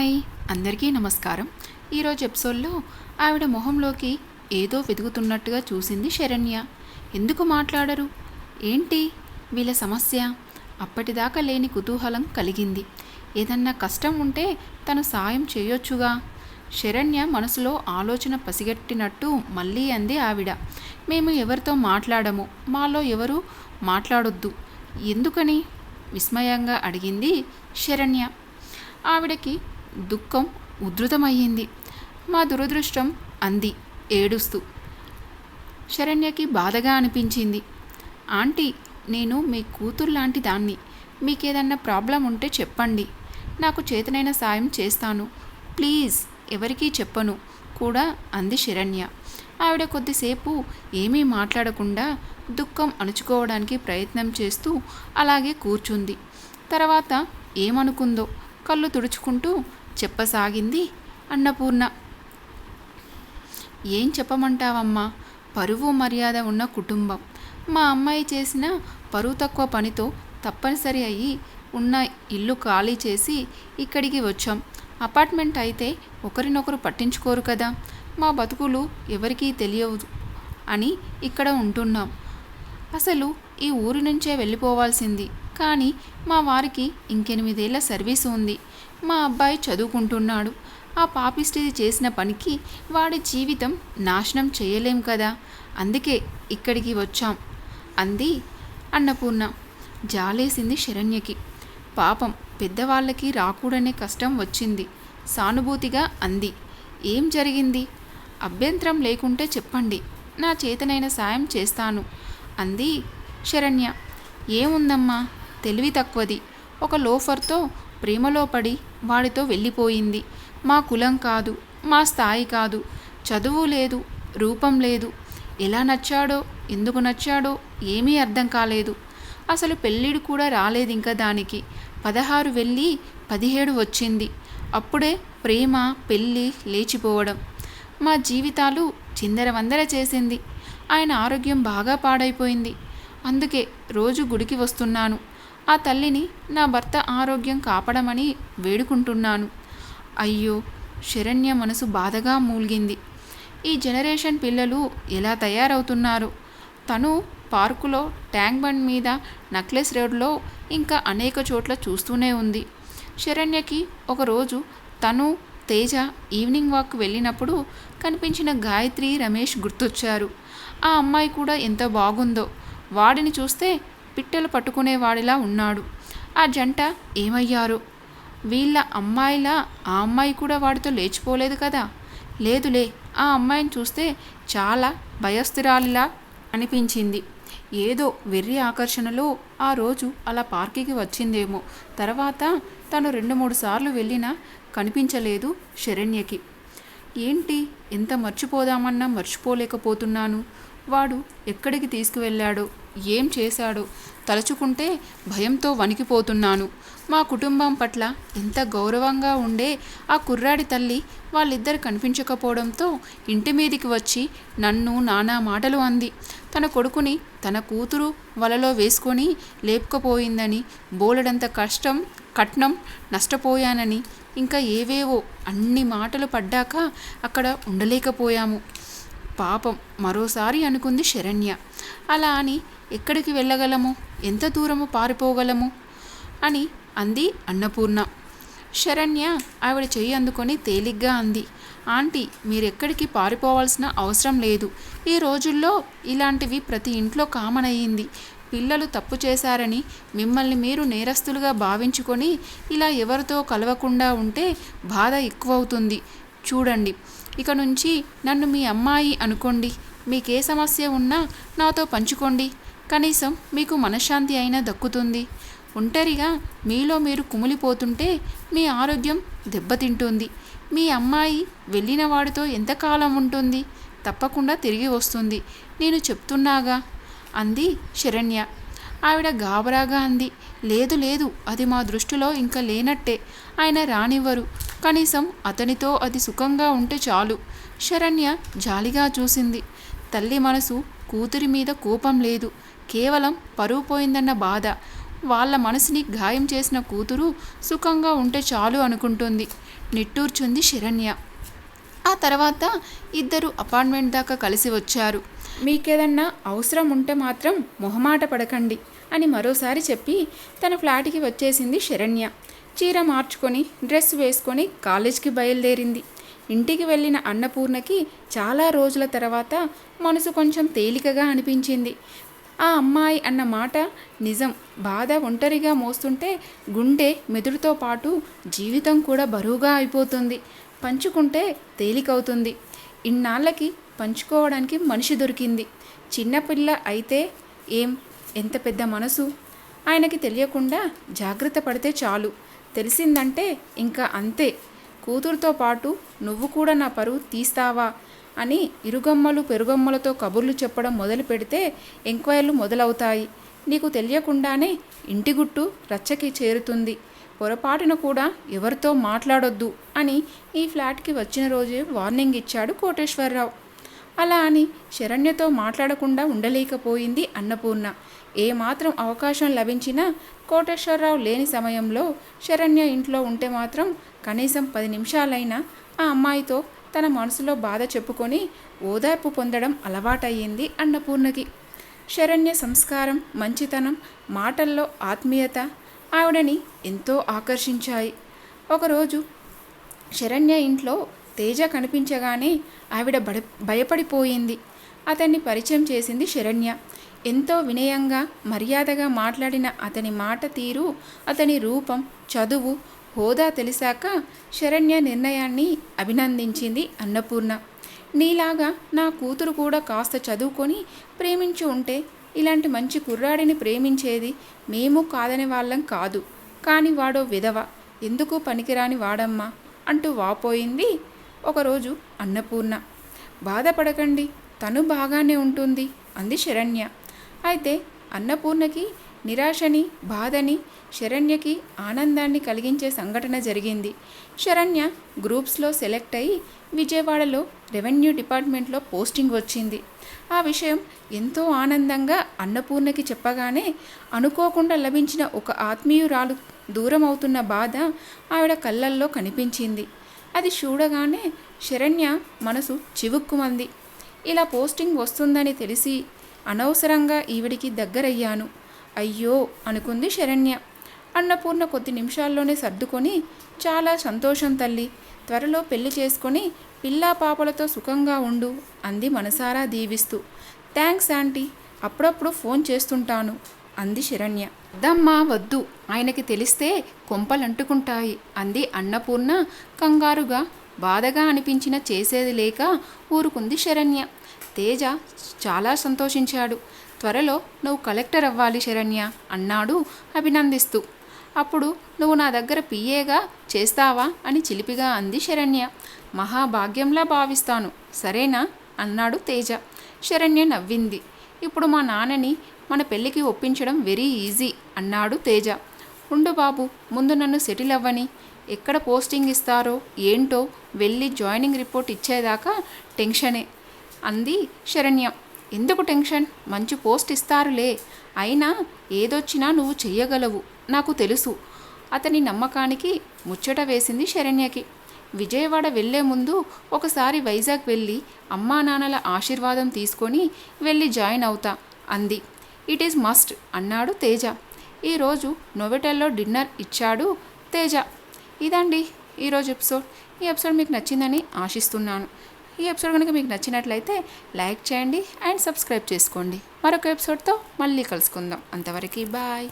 Hi. అందరికీ నమస్కారం. ఈరోజు ఎపిసోడ్లో ఆవిడ మొహంలోకి ఏదో వెతుకుతున్నట్టుగా చూసింది శరణ్య. ఎందుకు మాట్లాడరు? ఏంటి? వీళ్ళ సమస్య? అప్పటిదాకా లేని కుతూహలం కలిగింది. ఏదన్నా కష్టం ఉంటే తను సాయం చేయొచ్చుగా? శరణ్య మనసులో ఆలోచన పసిగట్టినట్టు మళ్ళీ అంది ఆవిడ. మేము ఎవరితో మాట్లాడము? మాలో ఎవరు మాట్లాడొద్దు. ఎందుకని? విస్మయంగా అడిగింది శరణ్య. ఆవిడకి దుఃఖం ఉధృతమయ్యింది. మా దురదృష్టం అంది ఏడుస్తూ. శరణ్యకి బాధగా అనిపించింది. ఆంటీ నేను మీ కూతురు లాంటి దాన్ని. మీకేదన్నా ప్రాబ్లం ఉంటే చెప్పండి. నాకు చేతనైన సాయం చేస్తాను. ప్లీజ్ ఎవరికీ చెప్పను కూడా అంది శరణ్య. ఆవిడ కొద్దిసేపు ఏమీ మాట్లాడకుండా దుఃఖం అణుచుకోవడానికి ప్రయత్నం చేస్తూ అలాగే కూర్చుంది. తర్వాత ఏమనుకుందో కళ్ళు తుడుచుకుంటూ చెప్పసాగింది అన్నపూర్ణ. ఏం చెప్పమంటావమ్మా? పరువు మర్యాద ఉన్న కుటుంబం. మా అమ్మాయి చేసిన పరువు తక్కువ పనితో తప్పనిసరి అయ్యి ఉన్న ఇల్లు ఖాళీ చేసి ఇక్కడికి వచ్చాం. అపార్ట్మెంట్ అయితే ఒకరినొకరు పట్టించుకోరు కదా. మా బతుకులు ఎవరికీ తెలియదు అని ఇక్కడ ఉంటున్నాం. అసలు ఈ ఊరి నుంచే వెళ్ళిపోవాల్సింది. కానీ మా వారికి ఇంకెనిమిదేళ్ళ సర్వీసు ఉంది. మా అబ్బాయి చదువుకుంటున్నాడు. ఆ పాపిస్టిది చేసిన పనికి వాడి జీవితం నాశనం చేయలేం కదా. అందుకే ఇక్కడికి వచ్చాం. అంది అన్నపూర్ణ. జాలేసింది శరణ్యకి. పాపం పెద్దవాళ్ళకి రాకూడనే కష్టం వచ్చింది. సానుభూతిగా అంది. ఏం జరిగింది? అభ్యంతరం లేకుంటే చెప్పండి. నా చేతనైన సాయం చేస్తాను. అంది శరణ్య. ఏముందమ్మా? తెలివి తక్కువది. ఒక లోఫర్తో ప్రేమలో పడి వాడితో వెళ్ళిపోయింది. మా కులం కాదు మా స్థాయి కాదు చదువు లేదు రూపం లేదు. ఎలా నచ్చాడో ఎందుకు నచ్చాడో ఏమీ అర్థం కాలేదు. అసలు పెళ్ళిడు కూడా రాలేదు ఇంకా దానికి. పదహారు వెళ్ళి పదిహేడు వచ్చింది. అప్పుడే ప్రేమ పెళ్ళి లేచిపోవడం. మా జీవితాలు చిందరవందర చేసింది. ఆయన ఆరోగ్యం బాగా పాడైపోయింది. అందుకే రోజు గుడికి వస్తున్నాను. ఆ తల్లిని నా భర్త ఆరోగ్యం కాపాడమని వేడుకుంటున్నాను. అయ్యో శరణ్య మనసు బాధగా మూల్గింది. ఈ జనరేషన్ పిల్లలు ఎలా తయారవుతున్నారు? తను పార్కులో ట్యాంక్ బండ్ మీద నక్లెస్ రోడ్లో ఇంకా అనేక చోట్ల చూస్తూనే ఉంది. శరణ్యకి ఒకరోజు తను తేజ ఈవినింగ్ వాక్ వెళ్ళినప్పుడు కనిపించిన గాయత్రి రమేష్ గుర్తొచ్చారు. ఆ అమ్మాయి కూడా ఎంత బాగుందో. వాడిని చూస్తే పిట్టలు పట్టుకునేవాడిలా ఉన్నాడు. ఆ జంట ఏమయ్యారు? వీళ్ళ అమ్మాయిలా ఆ అమ్మాయి కూడా వాడితో లేచిపోలేదు కదా? లేదులే ఆ అమ్మాయిని చూస్తే చాలా భయస్థిరాలిలా అనిపించింది. ఏదో వెర్రి ఆకర్షణలో ఆ రోజు అలా పార్కికి వచ్చిందేమో. తర్వాత తను రెండు మూడు సార్లు వెళ్ళినా కనిపించలేదు శరణ్యకి. ఏంటి ఎంత మర్చిపోదామన్నా మర్చిపోలేకపోతున్నాను? వాడు ఎక్కడికి తీసుకువెళ్ళాడో? ఏం చేశాడో? తలుచుకుంటే భయంతో వణికిపోతున్నాను. మా కుటుంబం పట్ల ఎంత గౌరవంగా ఉండే ఆ కుర్రాడి తల్లి వాళ్ళిద్దరు కనిపించకపోవడంతో ఇంటి మీదికి వచ్చి నన్ను నానా మాటలు అంది. తన కొడుకుని తన కూతురు వలలో వేసుకొని లేపుకపోయిందని బోలెడంత కష్టం కట్నం నష్టపోయానని ఇంకా ఏవేవో అన్ని మాటలు పడ్డాక అక్కడ ఉండలేకపోయాము. పాపం మరోసారి అనుకుంది శరణ్య. అలా అని ఎక్కడికి వెళ్ళగలము? ఎంత దూరము పారిపోగలము? అని అంది అన్నపూర్ణ. శరణ్య ఆవిడ చెయ్యి అందుకొని తేలిగ్గా అంది. ఆంటీ మీరెక్కడికి పారిపోవాల్సిన అవసరం లేదు. ఈ రోజుల్లో ఇలాంటివి ప్రతి ఇంట్లో కామన్ అయ్యింది. పిల్లలు తప్పు చేశారని మిమ్మల్ని మీరు నేరస్తులుగా భావించుకొని ఇలా ఎవరితో కలవకుండా ఉంటే బాధ ఎక్కువవుతుంది. చూడండి. ఇక నుంచి నన్ను మీ అమ్మాయి అనుకోండి. మీకే సమస్య ఉన్నా నాతో పంచుకోండి. కనీసం మీకు మనశ్శాంతి అయినా దక్కుతుంది. ఒంటరిగా మీలో మీరు కుమిలిపోతుంటే మీ ఆరోగ్యం దెబ్బతింటుంది. మీ అమ్మాయి వెళ్ళిన వాడితో ఎంతకాలం ఉంటుంది? తప్పకుండా తిరిగి వస్తుంది. నేను చెప్తున్నాగా? అంది శరణ్య. ఆవిడ గాబరాగా అంది. లేదు లేదు అది మా దృష్టిలో ఇంకా లేనట్టే. ఆయన రానివ్వరు. కనీసం అతనితో అది సుఖంగా ఉంటే చాలు. శరణ్య జాలిగా చూసింది. తల్లి మనసు కూతురి మీద కోపం లేదు. కేవలం పరువు పోయిందన్న బాధ. వాళ్ళ మనసుని గాయం చేసిన కూతురు సుఖంగా ఉంటే చాలు అనుకుంటుంది. నిట్టూర్చుంది శరణ్య. ఆ తర్వాత ఇద్దరు అపార్ట్మెంట్ దాకా కలిసి వచ్చారు. మీకేదన్నా అవసరం ఉంటే మాత్రం మొహమాట పడకండి అని మరోసారి చెప్పి తన ఫ్లాట్కి వచ్చేసింది శరణ్య. చీర మార్చుకొని డ్రెస్ వేసుకొని కాలేజ్కి బయలుదేరింది. ఇంటికి వెళ్ళిన అన్నపూర్ణకి చాలా రోజుల తర్వాత మనసు కొంచెం తేలికగా అనిపించింది. ఆ అమ్మాయి అన్న మాట నిజం. బాధ ఒంటరిగా మోస్తుంటే గుండె మెదుడుతో పాటు జీవితం కూడా బరువుగా అయిపోతుంది. పంచుకుంటే తేలికవుతుంది. ఇన్నాళ్ళకి పంచుకోవడానికి మనిషి దొరికింది. చిన్నపిల్ల అయితే ఏం? ఎంత పెద్ద మనసు? ఆయనకి తెలియకుండా జాగ్రత్త పడితే చాలు. తెలిసిందంటే ఇంకా అంతే. కూతురుతో పాటు నువ్వు కూడా నా పరువు తీస్తావా? అని ఇరుగమ్మలు పెరుగమ్మలతో కబుర్లు చెప్పడం మొదలు పెడితే ఎంక్వైర్లు మొదలవుతాయి. నీకు తెలియకుండానే ఇంటి గుట్టు రచ్చకి చేరుతుంది. పొరపాటున కూడా ఎవరితో మాట్లాడొద్దు అని ఈ ఫ్లాట్కి వచ్చిన రోజే వార్నింగ్ ఇచ్చాడు కోటేశ్వరరావు. అలా అని శరణ్యతో మాట్లాడకుండా ఉండలేకపోయింది అన్నపూర్ణ. ఏమాత్రం అవకాశం లభించినా కోటేశ్వరరావు లేని సమయంలో శరణ్య ఇంట్లో ఉంటే మాత్రం కనీసం పది నిమిషాలైనా ఆ అమ్మాయితో తన మనసులో బాధ చెప్పుకొని ఓదార్పు పొందడం అలవాటయ్యింది అన్నపూర్ణకి. శరణ్య సంస్కారం మంచితనం మాటల్లో ఆత్మీయత ఆవిడని ఎంతో ఆకర్షించాయి. ఒకరోజు శరణ్య ఇంట్లో తేజ కనిపించగానే ఆవిడ బడ భయపడిపోయింది. అతన్ని పరిచయం చేసింది శరణ్య. ఎంతో వినయంగా మర్యాదగా మాట్లాడిన అతని మాట తీరు అతని రూపం చదువు హోదా తెలిసాక శరణ్య నిర్ణయాన్ని అభినందించింది అన్నపూర్ణ. నీలాగా నా కూతురు కూడా కాస్త చదువుకొని ప్రేమించి ఉంటే ఇలాంటి మంచి కుర్రాడిని ప్రేమించేది మేము కాదని వాళ్ళం కాదు. కానీ వాడో విధవ. ఎందుకు పనికిరాని వాడమ్మా? అంటూ వాపోయింది ఒకరోజు అన్నపూర్ణ బాధపడకండి తను బాగానే ఉంటుంది అంది శరణ్య. అయితే అన్నపూర్ణకి నిరాశని బాధని శరణ్యకి ఆనందాన్ని కలిగించే సంఘటన జరిగింది. శరణ్య గ్రూప్స్లో సెలెక్ట్ అయ్యి విజయవాడలో రెవెన్యూ డిపార్ట్మెంట్లో పోస్టింగ్ వచ్చింది. ఆ విషయం ఎంతో ఆనందంగా అన్నపూర్ణకి చెప్పగానే అనుకోకుండా లభించిన ఒక ఆత్మీయురాలు దూరం అవుతున్న బాధ ఆవిడ కళ్ళల్లో కనిపించింది. అది చూడగానే శరణ్య మనసు చివుక్కుమంది. ఇలా పోస్టింగ్ వస్తుందని తెలిసి అనవసరంగా ఈవిడికి దగ్గరయ్యాను. అయ్యో అనుకుంది శరణ్య. అన్నపూర్ణ కొద్ది నిమిషాల్లోనే సర్దుకొని చాలా సంతోషం తల్లి. త్వరలో పెళ్ళి చేసుకొని పిల్లా పాపలతో సుఖంగా ఉండు అంది మనసారా దీవిస్తూ. Thanks aunty. అప్పుడప్పుడు ఫోన్ చేస్తుంటాను. అంది శరణ్య. వద్దమ్మా వద్దు. ఆయనకి తెలిస్తే కొంపలంటుకుంటాయి అంది అన్నపూర్ణ కంగారుగా. బాధగా అనిపించిన చేసేది లేక ఊరుకుంది శరణ్య. తేజ చాలా సంతోషించాడు. త్వరలో నువ్వు కలెక్టర్ అవ్వాలి శరణ్య అన్నాడు అభినందిస్తూ. అప్పుడు నువ్వు నా దగ్గర పిఏగా చేస్తావా అని చిలిపిగా అంది శరణ్య. మహాభాగ్యంలా భావిస్తాను. సరేనా? అన్నాడు తేజ. శరణ్య నవ్వింది. ఇప్పుడు మా నాన్నని మన పెళ్ళికి ఒప్పించడం వెరీ ఈజీ అన్నాడు తేజ. ఉండు బాబు ముందు నన్ను సెటిల్ అవ్వని. ఎక్కడ పోస్టింగ్ ఇస్తారో ఏంటో వెళ్ళి జాయినింగ్ రిపోర్ట్ ఇచ్చేదాకా టెన్షనే అంది శరణ్య. ఎందుకు టెన్షన్? మంచి పోస్ట్ ఇస్తారులే. అయినా ఏదొచ్చినా నువ్వు చెయ్యగలవు నాకు తెలుసు. అతని నమ్మకానికి ముచ్చట వేసింది శరణ్యకి. విజయవాడ వెళ్ళే ముందు ఒకసారి వైజాగ్ వెళ్ళి అమ్మా నాన్నల ఆశీర్వాదం తీసుకొని వెళ్ళి జాయిన్ అవుతా అంది. ఇట్ ఈస్ మస్ట్ అన్నాడు తేజ. ఈరోజు నోవెటెల్లో డిన్నర్ ఇచ్చాడు తేజ. ఇదండి ఈరోజు ఎపిసోడ్. ఈ ఎపిసోడ్ మీకు నచ్చిందని ఆశిస్తున్నాను. ఈ ఎపిసోడ్ కనుక మీకు నచ్చినట్లయితే లైక్ చేయండి అండ్ సబ్స్క్రైబ్ చేసుకోండి. మరొక ఎపిసోడ్తో మళ్ళీ కలుసుకుందాం. అంతవరకు బాయ్.